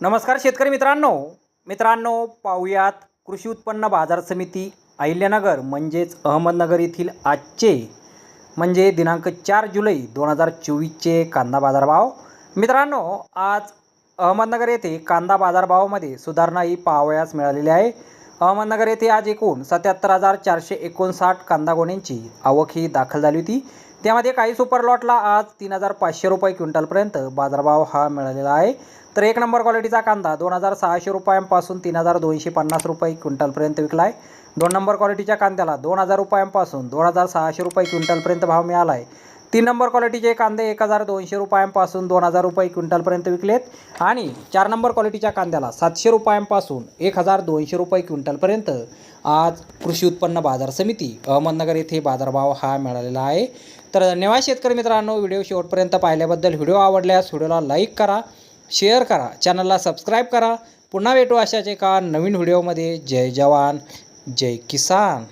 नमस्कार शेतकरी मित्रांनो. मित्रांनो पाहुयात कृषी उत्पन्न बाजार समिती अहिल्यानगर म्हणजेच अहमदनगर येथील आजचे म्हणजे दिनांक चार जुलै दोन हजार चोवीसचे कांदा बाजारभाव. मित्रांनो आज अहमदनगर येथे कांदा बाजारभावामध्ये सुधारणा ही पाहावयास मिळालेली आहे. अहमदनगर येथे आज एकूण सत्याहत्तर हजार चारशे एकोणसाठ कांदा गोण्यांची आवक ही दाखल झाली होती. त्यामध्ये काही सुपर लॉटला आज तीन हजार पाचशे रुपये क्विंटलपर्यंत बाजारभाव हा मिळालेला आहे. तर एक नंबर क्वालिटीचा कांदा दोन हजार सहाशे रुपयांपासून तीन हजार दोनशे पन्नास रुपये क्विंटलपर्यंत विकला आहे दोन नंबर क्वालिटीच्या कांद्याला दोन हजार रुपयांपासून दोन हजार सहाशे रुपये क्विंटलपर्यंत भाव मिळाला आहे तीन नंबर क्वालिटीचे कांदे एक हजार दोनशे रुपयांपासून दोन हजार रुपये क्विंटलपर्यंत विकलेत. आणि चार नंबर क्वालिटीच्या कांद्याला सातशे रुपयांपासून एक हजार दोनशे रुपये क्विंटलपर्यंत आज कृषी उत्पन्न बाजार समिती अहमदनगर येथे बाजारभाव हा मिळालेला आहे. तर धन्यवाद शेतकरी मित्रांनो व्हिडिओ शेवटपर्यंत पाहिल्याबद्दल व्हिडिओ आवडल्यास व्हिडिओला लाईक करा शेअर करा चॅनलला सबस्क्राईब करा. पुन्हा भेटू अशाच एका नवीन व्हिडिओमध्ये. जय जवान जय किसान.